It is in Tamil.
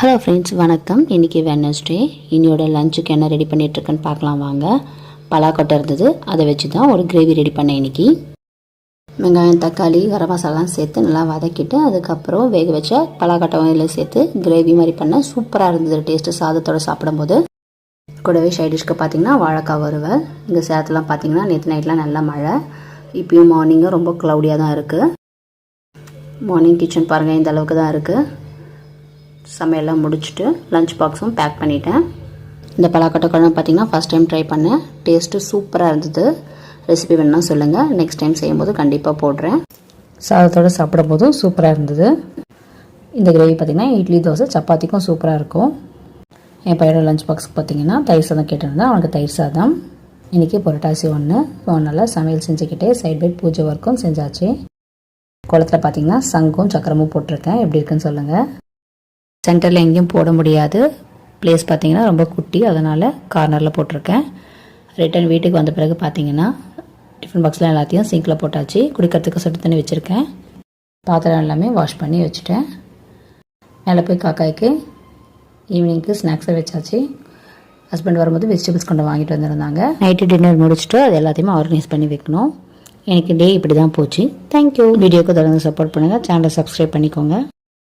ஹலோ ஃப்ரெண்ட்ஸ் வணக்கம். இன்றைக்கி வெனஸ்டே இன்னியோட லஞ்சுக்கு என்ன ரெடி பண்ணிகிட்ருக்கேன்னு பார்க்கலாம் வாங்க. பலாக்கொட்டை இருந்தது. அதை வச்சு தான் ஒரு கிரேவி ரெடி பண்ணேன் இன்றைக்கி வெங்காயம் தக்காளி கரம் மசாலாம் சேர்த்து நல்லா வதக்கிட்டு அதுக்கப்புறம் வேக வச்ச பலாக்கொட்டை வகையில் சேர்த்து கிரேவி மாதிரி பண்ண சூப்பராக இருந்தது. டேஸ்ட்டு சாதத்தோடு சாப்பிடும்போது. கூடவே சைடிஷ்க்கு பார்த்தீங்கன்னா வாழைக்காய் வருவேன் இங்கே சேலத்துலாம் பார்த்தீங்கன்னா நேற்று நைட்லாம் நல்ல மழை. இப்பயும் மார்னிங்கும் ரொம்ப க்ளவுடியாக தான் இருக்குது மார்னிங் கிச்சன் பாருங்கள் இந்த அளவுக்கு தான் இருக்குது சமையல்லாம் முடிச்சுட்டு லஞ்ச் பாக்ஸும் பேக் பண்ணிட்டேன். இந்த பலாக்கொட்டை குழம்பு பார்த்தீங்கன்னா ஃபஸ்ட் டைம் ட்ரை பண்ணேன். டேஸ்ட்டு சூப்பராக இருந்தது. ரெசிபி வேணுன்னா சொல்லுங்கள் நெக்ஸ்ட் டைம் செய்யும்போது கண்டிப்பாக போடுறேன். சாதத்தோடு சாப்பிடும் போதும் சூப்பராக இருந்தது. இந்த கிரேவி பார்த்திங்கன்னா இட்லி தோசை சப்பாத்திக்கும் சூப்பராக இருக்கும். என் பையனோட லஞ்ச் பாக்ஸுக்கு பார்த்தீங்கன்னா தயிர் சாதம் கேட்டிருந்தேன் அவனுக்கு தயிர் சாதம். இன்றைக்கி புரட்டாசி ஒன்று நல்லா சமையல் செஞ்சுக்கிட்டே சைட் பைட் பூஜை ஒர்க்கும் செஞ்சாச்சு. குளத்தில் பார்த்தீங்கன்னா சங்கும் சக்கரமும் போட்டிருக்கேன். எப்படி இருக்குன்னு சொல்லுங்கள் சென்டரில் எங்கேயும் போட முடியாது. ப்ளேஸ் பார்த்தீங்கன்னா ரொம்ப குட்டி. அதனால் கார்னரில் போட்டிருக்கேன். ரிட்டன் வீட்டுக்கு வந்த பிறகு பார்த்தீங்கன்னா டிஃபன் பாக்ஸில் எல்லாத்தையும் சிங்கில் போட்டாச்சு. குடிக்கிறதுக்கு சுட்டு தண்ணி வச்சுருக்கேன். பாத்திரம் எல்லாமே வாஷ் பண்ணி வச்சுட்டேன். மேலே போய் காக்காய்க்கு ஈவினிங்க்கு ஸ்நாக்ஸை வச்சாச்சு. ஹஸ்பண்ட் வரும்போது வெஜிடபிள்ஸ் கொண்டு வாங்கிட்டு வந்திருந்தாங்க. நைட்டு டின்னர் முடிச்சுட்டு அது எல்லாத்தையுமே ஆர்கனைஸ் பண்ணி வைக்கணும். எனக்கு டே இப்படி தான் போச்சு தேங்க்யூ வீடியோக்கு தொடர்ந்து சப்போர்ட் பண்ணுங்கள் சேனலை சப்ஸ்கிரைப் பண்ணிக்கோங்க.